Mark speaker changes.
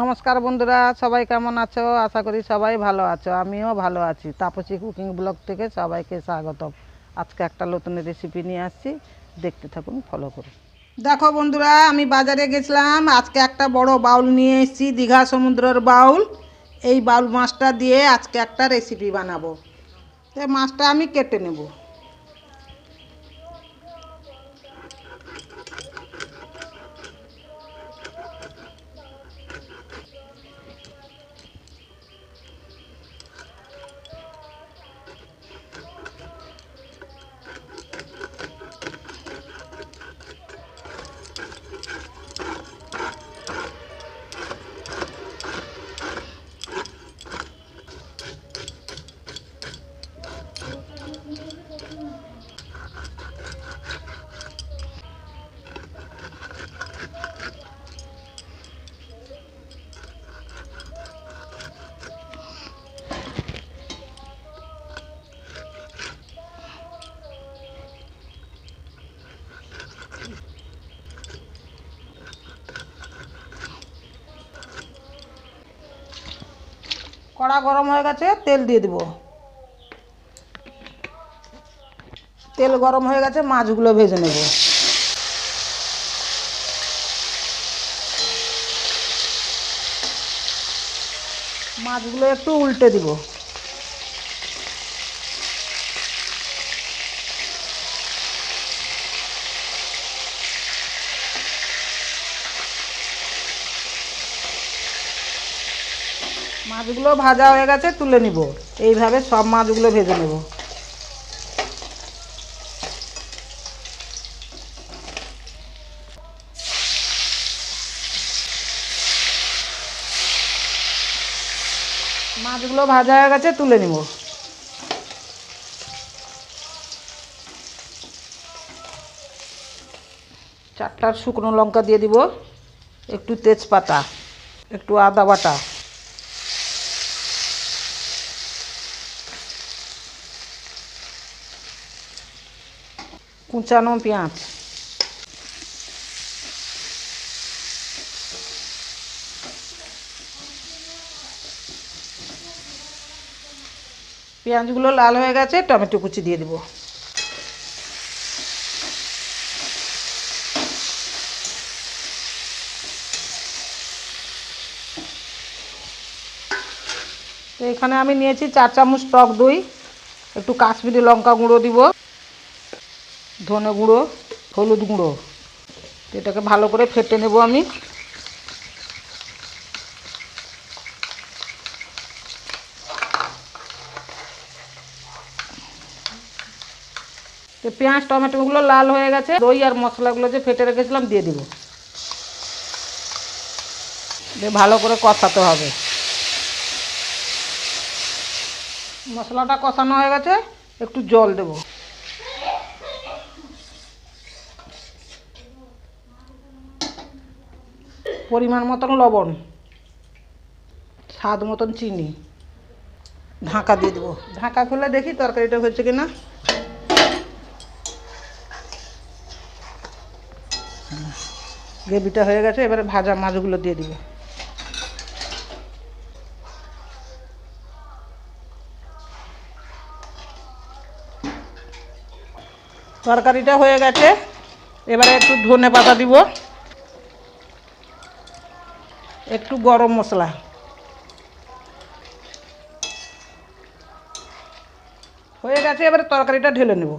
Speaker 1: নমস্কার বন্ধুরা, সবাই কেমন আছো? আশা করি সবাই ভালো আছো। আমিও ভালো আছি। তাপসী কুকিং ব্লগ থেকে সবাইকে স্বাগতম। আজকে একটা নতুন রেসিপি নিয়ে আসছি। দেখতে থাকুন ফলো করুন। দেখো বন্ধুরা, আমি বাজারে গেছিলাম। আজকে একটা বড় বাউল নিয়ে এসেছি, দীঘা সমুদ্রের বাউল। এই বাউল মাছটা দিয়ে আজকে একটা রেসিপি বানাবো। তো মাছটা আমি কেটে নেব। কড়া গরম হয়ে গেছে, তেল দিয়ে দেবো। তেল গরম হয়ে গেছে, মাছগুলো ভেজে নেব। মাছগুলো একটু উল্টে দিব। মাছগুলো ভাজা হয়ে গেছে, তুলে নিব। এইভাবে সব মাছগুলো ভেজে নেব। মাছগুলো ভাজা হয়ে গেছে, তুলে নিব। চারটা শুকনো লঙ্কা দিয়ে দিব, একটু তেজপাতা, একটু আদা বাটা। কুচানো পেঁয়াজ পেঁয়াজগুলো লাল হয়ে গেছে, টমেটো কুচি দিয়ে দিব। তো এখানে আমি নিয়েছি চার চামচ টক দই, একটু কাশ্মীরি লঙ্কা গুঁড়ো দিব। ধনে গুঁড়ো, হলুদ গুঁড়ো। এটাকে ভালো করে ফেটে নেব আমি। পেঁয়াজ টমেটোগুলো লাল হয়ে গেছে। দই আর মশলাগুলো যে ফেটে রেখেছিলাম দিয়ে দিব। ভালো করে কষাতে হবে। মশলাটা কষানো হয়ে গেছে, একটু জল দেবো। পরিমাণ মতন লবণ, স্বাদ মতন চিনি, ঢাকা দিয়ে দেবো। ঢাকা খুলে দেখি তরকারিটা হয়েছে কি না গ্রেভিটা হয়ে গেছে, এবারে ভাজা মাছগুলো দিয়ে দিবে। তরকারিটা হয়ে গেছে, এবারে একটু ধনে পাতা দিব। একটু গরম মশলা। হয়ে গেছে এবারে তরকারিটা ঢেলে নেব।